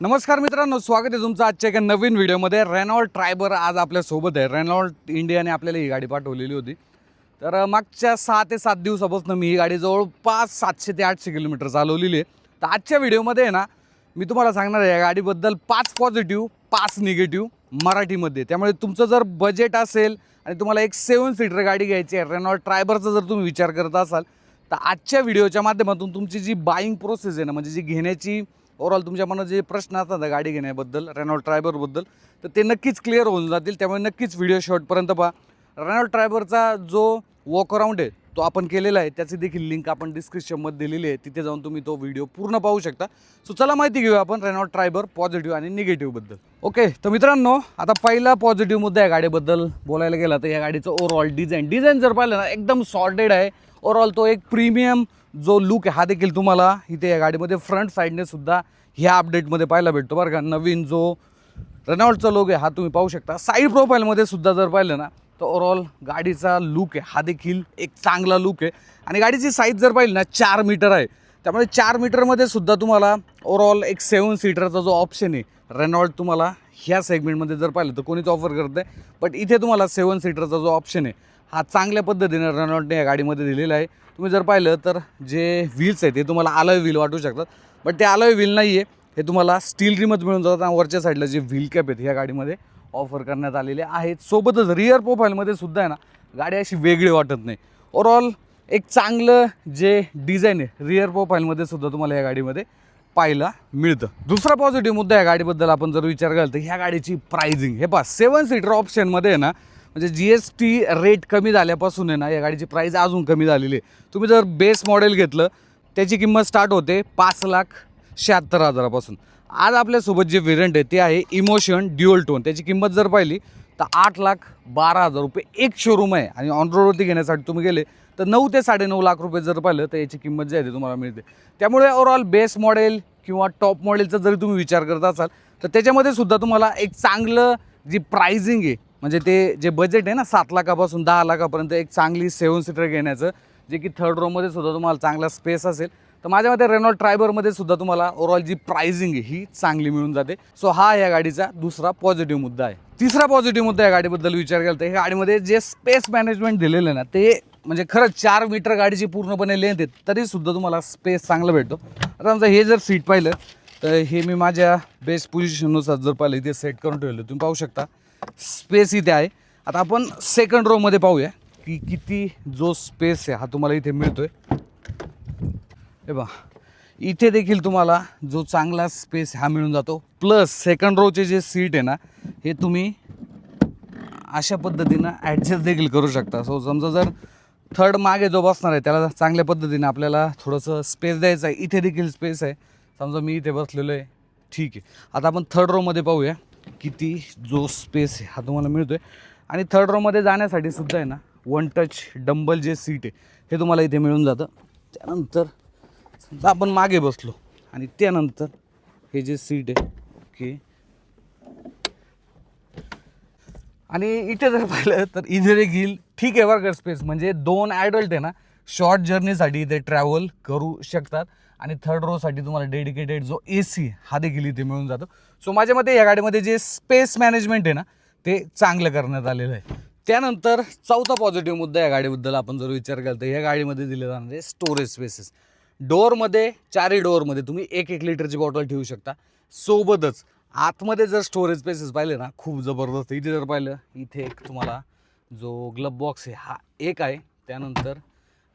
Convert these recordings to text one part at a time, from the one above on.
नमस्कार मित्रांनो स्वागत आहे तुमचं आजच्या एका नवीन व्हिडिओमध्ये. रेनॉल्ड ट्रायबर आज आपल्यासोबत आहे. रेनॉल्ड इंडियाने आपल्याला ही गाडी पाठवलेली होती. तर मागच्या सहा ते सात दिवसापासून मी ही गाडी जवळपास सातशे ते आठशे किलोमीटर चालवलेली आहे. तर आजच्या व्हिडिओमध्ये आहे ना मी तुम्हाला सांगणार आहे या गाडीबद्दल पाच पॉझिटिव्ह पाच निगेटिव्ह मराठीमध्ये. त्यामुळे तुमचं जर बजेट असेल आणि तुम्हाला एक सेवन सीटर गाडी घ्यायची आहे रेनॉल्ड ट्रायबरचा जर तुम्ही विचार करत असाल तर आजच्या व्हिडिओच्या माध्यमातून तुमची जी बाईंग प्रोसेस आहे ना म्हणजे जी घेण्याची ओव्हरऑल तुमच्या मनात जे प्रश्न असतात ना गाडी घेण्याबद्दल रेनॉल्ड ट्रायबरबद्दल तर ते नक्कीच क्लिअर होऊन जातील. त्यामुळे नक्कीच व्हिडिओ शॉर्टपर्यंत पहा. रेनॉल्ड ट्रायबरचा जो वॉक अराउंड आहे तो आपण केलेला आहे. त्याची देखील लिंक आपण डिस्क्रिप्शनमध्ये दिलेली आहे. तिथे जाऊन तुम्ही तो व्हिडिओ पूर्ण पाहू शकता. सो चला माहिती घेऊया आपण रेनॉल्ड ट्रायबर पॉझिटिव्ह आणि निगेटिव्हबद्दल ओके तर मित्रांनो आता पहिला पॉझिटिव्ह मुद्दा या गाडीबद्दल बोलायला गेला तर या गाडीचं ओव्हरऑल डिझाईन डिझाईन जर पाहिलं ना एकदम सॉर्टेड आहे. ओव्हरऑल तो एक प्रीमियम जो लुक आहे हा देखील तुम्हाला इथे या गाडीमध्ये फ्रंट साईडने सुद्धा ह्या अपडेटमध्ये पाहायला भेटतो बरं का. नवीन जो रनआउटचा लोक आहे हा तुम्ही पाहू शकता. साईड प्रोफाईलमध्ये सुद्धा जर पाहिलं ना तर ओवरऑल गाडीचा लुक आहे हा देखील एक चांगला लुक आहे. आणि गाडीची साईज जर पाहिली ना चार मीटर आहे. त्यामुळे चार मीटरमध्ये सुद्धा तुम्हाला ओवरऑल एक सेवन सीटरचा जो ऑप्शन आहे रेनॉल्ड तुम्हाला ह्या सेगमेंटमध्ये जर पाहिलं तर कोणीच ऑफर करत आहे बट इथे तुम्हाला सेवन सीटरचा जो ऑप्शन आहे हा चांगल्या पद्धतीने रनआउटने या गाडीमध्ये दिलेला आहे. तुम्ही जर पाहिलं तर जे व्हील्स आहेत ते तुम्हाला आलॉय व्हील वाटू शकतात. बट ते आलॉय व्हील नाही आहे हे तुम्हाला स्टील रिमच मिळून जातात आणि वरच्या साईडला जे व्हील कॅप आहेत ह्या गाडीमध्ये ऑफर करण्यात आलेले आहेत. सोबतच रिअर प्रोफाईलमध्ये सुद्धा आहे ना गाडी अशी वेगळी वाटत नाही. ओवरऑल एक चांगलं जे डिझाईन आहे रिअर प्रोफाईलमध्ये सुद्धा तुम्हाला या गाडीमध्ये पाहायला मिळतं. दुसरा पॉझिटिव्ह मुद्दा या गाडीबद्दल आपण जर विचार केला तर ह्या गाडीची प्राइझिंग हे पहा सेवन सीटर ऑप्शनमध्ये आहे ना म्हणजे जी एस टी रेट कमी झाल्यापासून आहे ना या गाडीची प्राईज अजून कमी झालेली आहे. तुम्ही जर बेस मॉडेल घेतलं त्याची किंमत स्टार्ट होते पाच लाख शहात्तर हजारापासून. आज आपल्यासोबत जे व्हेरियंट आहे ते आहे इमोशन ड्युअल टोन त्याची किंमत जर पाहिली तर आठ लाख बारा हजार रुपये एक शोरूम आहे. आणि ऑन रोडवरती घेण्यासाठी तुम्ही गेले तर नऊ ते साडेनऊ लाख रुपये जर पाहिलं तर याची किंमत जी आहे ती तुम्हाला मिळते. त्यामुळे ओवरऑल बेस मॉडेल किंवा टॉप मॉडेलचा जरी तुम्ही विचार करत असाल तर त्याच्यामध्ये सुद्धा तुम्हाला एक चांगलं जी प्राइजिंग आहे म्हणजे ते जे बजेट आहे ना सात लाखापासून दहा लाखापर्यंत एक चांगली सेवन सीटर घेण्याचं जे की थर्ड रोमध्ये सुद्धा तुम्हाला चांगला स्पेस असेल. तर माझ्या मते रेनॉल्ड ट्रायबरमध्ये सुद्धा तुम्हाला ओव्हरऑल जी प्राइसिंग ही चांगली मिळून जाते. सो हा या गाडीचा दुसरा पॉझिटिव्ह मुद्दा आहे. तिसरा पॉझिटिव्ह मुद्दा या गाडीबद्दल विचार केला तर ह्या गाडीमध्ये जे स्पेस मॅनेजमेंट दिलेलं आहे ना ते म्हणजे खरंच चार मीटर गाडीची पूर्णपणे लेंथ आहे तरी सुद्धा तुम्हाला स्पेस चांगला भेटतो. आता समजा हे जर सीट पाहिलं तर हे मी माझ्या बेस्ट पोझिशननुसार जर पाहिलं इथे सेट करून ठेवलं तुम्ही पाहू शकता. स्पेस इथे आहे. आता आपण सेकंड रोमध्ये पाहूया की किती जो स्पेस आहे हा तुम्हाला इथे मिळतो आहे हे बा इथे देखील तुम्हाला जो चांगला स्पेस हा मिळून जातो. प्लस सेकंड रोचे जे सीट आहे ना हे तुम्ही अशा पद्धतीनं ॲडजस्ट देखील करू शकता. सो समजा जर थर्ड मागे जो बसणार आहे त्याला चांगल्या पद्धतीने आपल्याला थोडंसं स्पेस द्यायचं आहे. इथे देखील स्पेस आहे. समजा मी इथे बसलेलो आहे. ठीक आहे. आता आपण थर्ड रोमध्ये पाहूया. किती जो स्पेस हा तुम्हाला मिळतो आहे आणि थर्ड रोमध्ये जाण्यासाठी सुद्धा आहे ना वन टच डंबल जे सीट आहे हे तुम्हाला इथे मिळून जातं. त्यानंतर समजा आपण मागे बसलो आणि त्यानंतर हे जे सीट आहे की आणि इथे जर पाहिलं तर इथे देखील ठीक आहे वर्कर स्पेस म्हणजे दोन ॲडल्ट आहे ना शॉर्ट जर्नीसाठी इथे ट्रॅव्हल करू शकतात. आणि थर्ड रोसाठी तुम्हाला डेडिकेटेड जो ए सी हा देखील इथे मिळून जातो. सो माझ्या मते या गाडीमध्ये जे स्पेस मॅनेजमेंट आहे ना ते चांगलं करण्यात आलेलं आहे. त्यानंतर चौथा पॉझिटिव्ह मुद्दा या गाडीबद्दल आपण जर विचार केला तर या गाडीमध्ये दिले जाणारे स्टोरेज स्पेसेस डोअरमध्ये चारही डोअरमध्ये तुम्ही एक एक लिटरची बॉटल ठेवू शकता. सोबतच आतमध्ये जर स्टोरेज स्पेसेस पाहिले ना खूप जबरदस्त. इथे जर पाहिलं इथे एक तुम्हाला जो ग्लब बॉक्स आहे हा एक आहे. त्यानंतर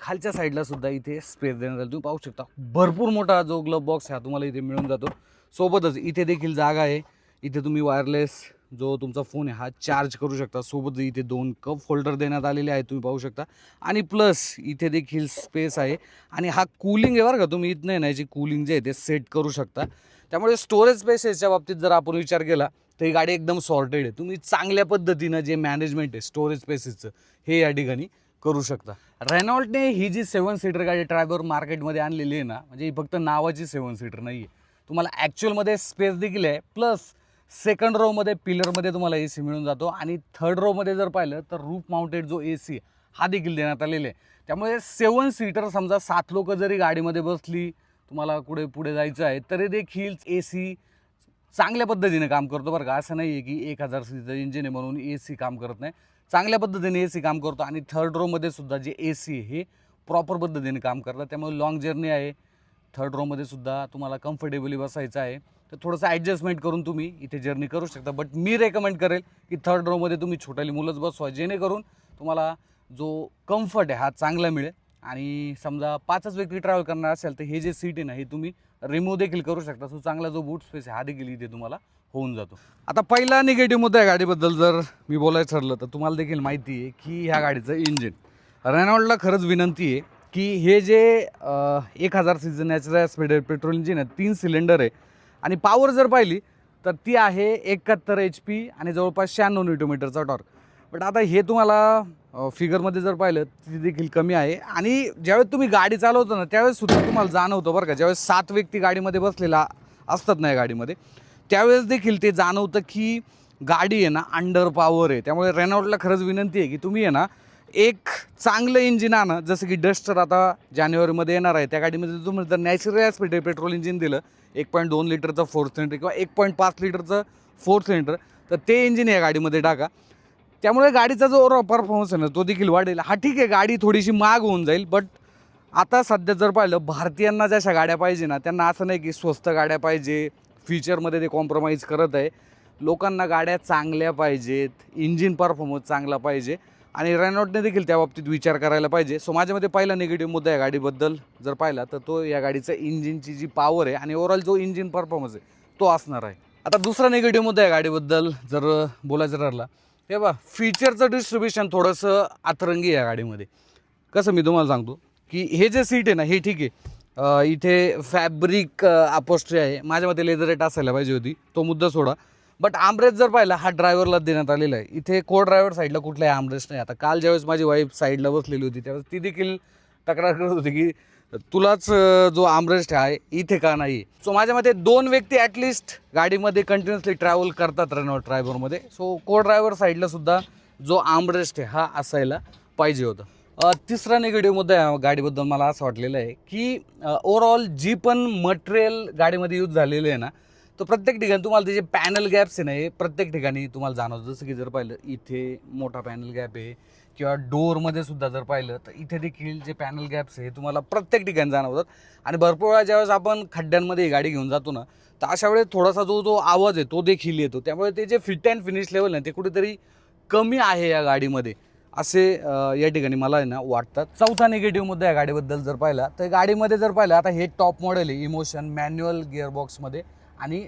खालच्या साईडला सुद्धा इथे स्पेस देण्यात आली. तुम्ही पाहू शकता भरपूर मोठा जो ग्लब बॉक्स हा तुम्हाला इथे मिळून जातो. सोबतच इथे देखील जागा आहे. इथे तुम्ही वायरलेस जो तुमचा फोन आहे हा चार्ज करू शकता. सोबत इथे दोन कप होल्डर देण्यात आलेले आहेत तुम्ही पाहू शकता. आणि प्लस इथे देखील स्पेस आहे. आणि हा कूलिंग आहे बरं का तुम्ही इथं नाही याची कूलिंग जे आहे ते सेट करू शकता. त्यामुळे स्टोरेज स्पेसेसच्या बाबतीत जर आपण विचार केला तर ही गाडी एकदम सॉर्टेड आहे. तुम्ही चांगल्या पद्धतीनं जे मॅनेजमेंट आहे स्टोरेज स्पेसेसचं हे या ठिकाणी करू शकता. रेनॉल्टने ही जी सेवन सीटर गाडी ट्रायबर मार्केटमध्ये आणलेली आहे ना म्हणजे ही फक्त नावाची सेवन सीटर नाही आहे तुम्हाला ॲक्च्युअलमध्ये स्पेस देखील आहे प्लस सेकंड रोमध्ये पिलरमध्ये तुम्हाला ए सी मिळून जातो. आणि थर्ड रोमध्ये जर पाहिलं तर रूफ माउंटेड जो ए सी हा देखील देण्यात आलेला आहे. त्यामुळे सेवन सीटर समजा सात लोक जरी गाडीमध्ये बसली तुम्हाला कुठे पुढे जायचं आहे तरी देखील ए सी चांगल्या पद्धतीने काम करतो बरं का. असं नाही आहे की एक हजार सीचं इंजिन आहे म्हणून ए सी काम करत नाही. चांगल्या पद्धतीने ए सी काम करतो आणि थर्ड रोमध्ये सुद्धा जे ए सी हे प्रॉपर पद्धतीने काम करतात. त्यामुळे लॉंग जर्नी आहे. थर्ड रोमध्ये सुद्धा तुम्हाला कम्फर्टेबली बसायचं आहे. तर थोडंसं ॲडजस्टमेंट करून तुम्ही इथे जर्नी करू शकता. बट मी रेकमेंड करेल की थर्ड रोमध्ये तुम्ही छोटाली मुलंच बसवा. जेणेकरून तुम्हाला जो कम्फर्ट आहे हा चांगला मिळेल. आणि समजा पाचच व्यक्ती ट्रॅव्हल करणार असेल तर हे जे सीट आहे ना हे तुम्ही रिमूव्ह देखील करू शकता. सो चांगला जो बूट स्पेस आहे हा देखील इथे तुम्हाला होऊन जातो. आता पहिला निगेटिव्ह मुद्दा आहे गाडीबद्दल जर मी बोलायचं ठरलं तर तुम्हाला देखील माहिती आहे की ह्या गाडीचं इंजिन रेनॉल्डला खरंच विनंती आहे की हे जे एक हजार season natural speed petrol engine आहे तीन सिलेंडर आहे. आणि पॉवर जर पाहिली तर ती आहे एकाहत्तर एच पी आणि जवळपास शहाण्णव न्यूटोमीटरचा टॉर्क बट आता हे तुम्हाला फिगरमध्ये जर पाहिलं ती देखील कमी आहे. आणि ज्यावेळेस तुम्ही गाडी चालवतो ना त्यावेळेस सुद्धा तुम्हाला जाणवतं बरं का ज्यावेळेस सात व्यक्ती गाडीमध्ये बसलेला असतात ना या गाडीमध्ये त्यावेळेस देखील ते जाणवतं की गाडी आहे ना अंडर पॉवर आहे. त्यामुळे रेनॉल्टला खरंच विनंती आहे की तुम्ही आहे ना एक चांगलं इंजिन आणा. जसं की डस्टर आता जानेवारीमध्ये येणार आहे. त्या गाडीमध्ये तुम्ही जर नॅचरल स्पीड पेट्रोल इंजिन दिलं एक पॉईंट दोन लिटरचं फोर सिलेंडर किंवा एक पॉईंट पाच लिटरचं फोर सिलेंडर तर ते इंजिन या गाडीमध्ये टाका. त्यामुळे गाडीचा जो ओव्हरऑल परफॉर्मन्स आहे ना तो देखील वाढेल. हा ठीक आहे गाडी थोडीशी महाग होऊन जाईल बट आता सध्या जर पाहिलं भारतीयांना जशा गाड्या पाहिजे ना त्यांना असं नाही की स्वस्त गाड्या पाहिजे. फीचरमध्ये ते कॉम्प्रोमाइज करत आहे. लोकांना गाड्या चांगल्या पाहिजेत इंजिन परफॉर्मन्स चांगला पाहिजे आणि रेनॉटने देखील त्या बाबतीत विचार करायला पाहिजे. सो माझ्यामध्ये पहिला निगेटिव्ह मुद्दा आहे गाडीबद्दल जर पाहिला तर तो या गाडीचं इंजिनची जी पॉवर आहे आणि ओव्हरऑल जो इंजिन परफॉर्मन्स आहे तो असणार आहे. आता दुसरा निगेटिव्ह मुद्दा आहे गाडीबद्दल जर बोलायचं ठरला हे बा फीचरचं डिस्ट्रीब्युशन थोडंसं अतरंगी आहे या गाडीमध्ये. कसं मी तुम्हाला सांगतो की हे जे सीट आहे ना हे ठीक आहे. इथे फॅब्रिक अपोस्ट्री आहे. माझ्या मते लेझरेट असायला पाहिजे होती. तो मुद्दा सोडा. बट आमरेज जर पाहिला हा ड्रायव्हरला देण्यात आलेला आहे. इथे को ड्रायव्हर साईडला कुठलाही आमरेज नाही. आता काल ज्यावेळेस माझी वाईफ साईडला बसलेली होती त्यावेळेस ती देखील तक्रार करत होती की तुलाच जो आमरेस्ट आहे इथे का नाही सो माझ्या मते दोन व्यक्ती ॲटलिस्ट गाडीमध्ये कंटिन्युअसली ट्रॅव्हल करतात रेनॉल्ड ड्रायव्हरमध्ये सो को ड्रायव्हर साईडला सुद्धा जो आमरेस्ट आहे हा असायला पाहिजे होता. तिसरा निगेटिव्ह मुद्दा आहे गाडीबद्दल मला असं वाटलेलं आहे की ओव्हरऑल जी पण मटेरियल गाडीमध्ये यूज झालेलं आहे ना तर प्रत्येक ठिकाणी तुम्हाला त्याचे पॅनल गॅप्स आहे ना हे प्रत्येक ठिकाणी तुम्हाला जाणवतं. जसं की जर पाहिलं इथे मोठा पॅनल गॅप आहे किंवा डोअरमध्ये सुद्धा जर पाहिलं तर इथे देखील जे पॅनल गॅप्स आहे हे तुम्हाला प्रत्येक ठिकाणी जाणवतात. आणि भरपूर वेळा ज्यावेळेस आपण खड्ड्यांमध्ये गाडी घेऊन जातो ना तर अशा वेळेस थोडासा जो जो आवाज आहे तो देखील येतो. त्यामुळे ते जे फिट अँड फिनिश लेवल आहे ते कुठेतरी कमी आहे या गाडीमध्ये. असे या ठिकाणी मला आहे ना वाटतात. चौथा निगेटिव्ह मुद्दा या गाडीबद्दल जर पाहिला तर गाडीमध्ये जर पाहिलं आता हे टॉप मॉडेल आहे इमोशन मॅन्युअल गिअरबॉक्समध्ये आणि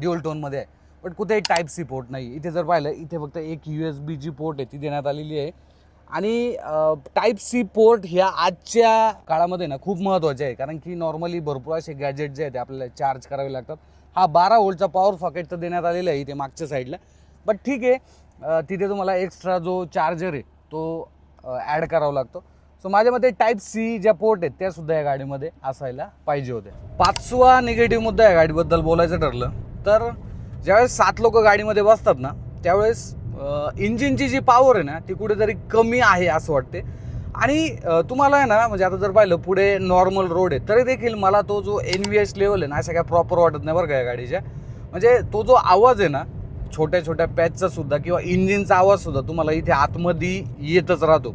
ड्युअल टोनमध्ये आहे. बट कुठेही टाईप सी पोर्ट नाही. इथे जर पाहिलं इथे फक्त एक U S B G port आहे ती देण्यात आलेली आहे. आणि टाईप सी पोर्ट ह्या आजच्या काळामध्ये ना खूप महत्त्वाचे आहे. कारण की नॉर्मली भरपूर असे गॅजेट जे आहेत ते आपल्याला चार्ज करावे लागतात. हा बारा वोल्टचा पॉवर सॉकेट तर देण्यात आलेला आहे इथे मागच्या साईडला बट ठीक आहे तिथे तुम्हाला एक्स्ट्रा जो चार्जर आहे तो ॲड करावा लागतो. सो माझ्या मते टाईप सी ज्या पोर्ट आहेत त्या सुद्धा या गाडीमध्ये असायला पाहिजे होत्या. पाचवा निगेटिव्ह मुद्दा या गाडीबद्दल बोलायचं ठरलं तर ज्यावेळेस सात लोक गाडीमध्ये बसतात ना त्यावेळेस इंजिनची जी पॉवर आहे ना ती कुठेतरी कमी आहे असं वाटते. आणि तुम्हाला आहे ना म्हणजे आता जर पाहिलं पुढे नॉर्मल रोड आहे तरी देखील मला तो जो एन व्ही एस लेवल आहे ना अशा काय प्रॉपर वाटत नाही बरं का या गाडीच्या. म्हणजे तो जो आवाज आहे ना छोट्या छोट्या पॅचचा सुद्धा किंवा इंजिनचा आवाज सुद्धा तुम्हाला इथे आतमध्ये येतच राहतो.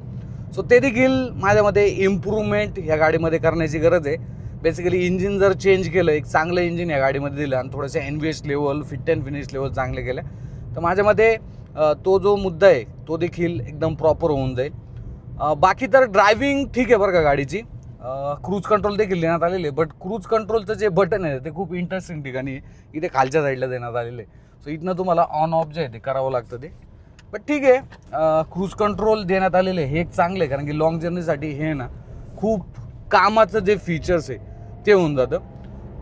सो ते देखील माझ्यामध्ये इम्प्रूव्हमेंट ह्या गाडीमध्ये करण्याची गरज आहे. बेसिकली इंजिन जर चेंज केलं एक चांगलं इंजिन या गाडीमध्ये दिलं आणि थोडंसं N V S level fit and finish level चांगले केलं तर माझ्यामध्ये तो जो मुद्दा आहे तो देखील एकदम प्रॉपर होऊन जाईल. बाकी तर ड्रायव्हिंग ठीक आहे बरं का गाडीची. क्रूज कंट्रोल देखील देण्यात आलेले बट क्रूज कंट्रोलचं जे बटन आहे ते खूप इंटरेस्टिंग ठिकाणी इथे खालच्या साईडला देण्यात आलेले. सो इथनं तुम्हाला ऑन ऑफ जे आहे ते करावं लागतं ते. बट ठीक आहे क्रूज कंट्रोल देण्यात आलेले हे एक चांगलं आहे कारण की लॉंग जर्नीसाठी हे ना खूप कामाचं जे फीचर्स आहे ते होऊन जातं.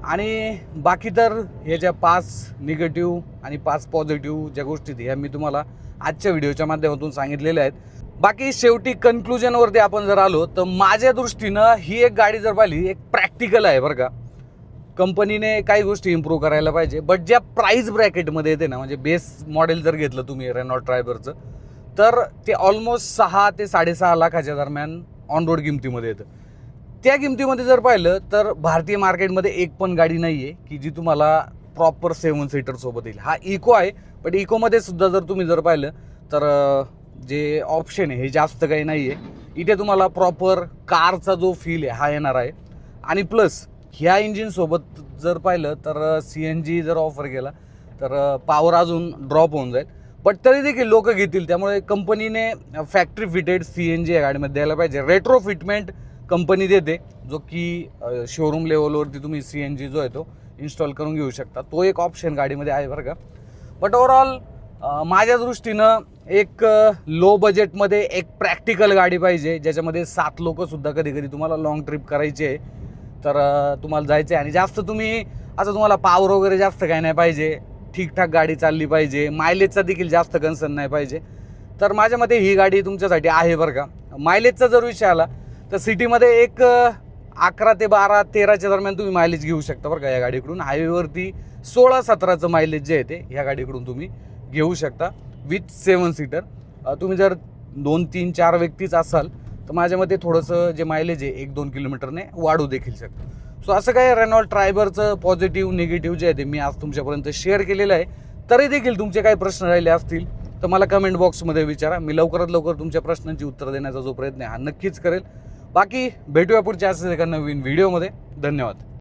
आणि बाकी तर ह्याच्या ज्या पाच निगेटिव्ह आणि पाच पॉझिटिव्ह ज्या गोष्टी ह्या मी तुम्हाला आजच्या व्हिडिओच्या माध्यमातून सांगितलेल्या आहेत. बाकी शेवटी कन्क्लुजनवरती आपण जर आलो तर माझ्या दृष्टीनं ही एक गाडी जर पाहिली एक प्रॅक्टिकल आहे बरं का. कंपनीने काही गोष्टी इम्प्रूव्ह करायला पाहिजे बट ज्या प्राईज ब्रॅकेटमध्ये येते ना म्हणजे बेस मॉडेल जर घेतलं तुम्ही रेनॉल्ड ड्रायव्हरचं तर ते ऑलमोस्ट सहा ते साडेसहा लाखाच्या दरम्यान ऑन रोड किमतीमध्ये येतं. त्या किमतीमध्ये जर पाहिलं तर भारतीय मार्केटमध्ये एक पण गाडी नाही आहे की जी तुम्हाला प्रॉपर सेवन सीटरसोबत येईल. हा इको आहे बट इकोमध्ये सुद्धा जर तुम्ही जर पाहिलं तर जे ऑप्शन आहे हे जास्त काही नाही आहे इथे तुम्हाला प्रॉपर कारचा जो फील आहे हा येणार आहे. आणि प्लस ह्या इंजिनसोबत जर पाहिलं तर सी एन जी जर ऑफर केला तर पॉवर अजून ड्रॉप होऊन जाईल. बट तरी देखील लोक घेतील. त्यामुळे कंपनीने factory fitted C N G या गाडीमध्ये द्यायला पाहिजे. रेट्रो फिटमेंट कंपनी देते जो की शोरूम लेवलवरती तुम्ही सी एन जी जो आहे तो इन्स्टॉल करून घेऊ शकता. तो एक ऑप्शन गाडीमध्ये आहे बरं का. बट ओवरऑल माझ्या दृष्टीनं एक लो बजेटमध्ये एक प्रॅक्टिकल गाडी पाहिजे ज्याच्यामध्ये सात लोकंसुद्धा कधी कधी तुम्हाला लॉंग ट्रिप करायची आहे तर तुम्हाला जायचं आहे. आणि जास्त तुम्ही असं तुम्हाला पावर वगैरे जास्त काय नाही पाहिजे. ठीकठाक गाडी चालली पाहिजे. मायलेजचा देखील जास्त कन्सर्न नाही पाहिजे. तर माझ्या मते ही गाडी तुमच्यासाठी आहे बरं का. मायलेजचा जर विषय आला तर सिटीमध्ये एक अकरा ते बारा तेराच्या दरम्यान तुम्ही मायलेज घेऊ शकता बरं का या गाडीकडून. हायवेवरती सोळा सतराचं मायलेज जे आहे ते ह्या गाडीकडून तुम्ही घेऊ शकता. With seven seater. तुम्ही जर दोन तीन चार व्यक्तीच असाल तर माझ्या मते थोडंसं जे मायलेज आहे एक दोन किलोमीटरने वाढू देखील शकतं. सो असं काय रेनॉल्ड ट्रायबरचं पॉझिटिव्ह निगेटिव्ह जे आहे ते मी आज तुमच्यापर्यंत शेअर केलेलं आहे. तरी देखील तुमचे काही प्रश्न राहिले असतील तर मला कमेंट बॉक्समध्ये विचारा. मी लवकरात लवकर तुमच्या प्रश्नांची उत्तर देण्याचा जो प्रयत्न आहे हा नक्कीच करेल. बाकी भेटूया पुढच्या असं एका नवीन व्हिडिओमध्ये धन्यवाद.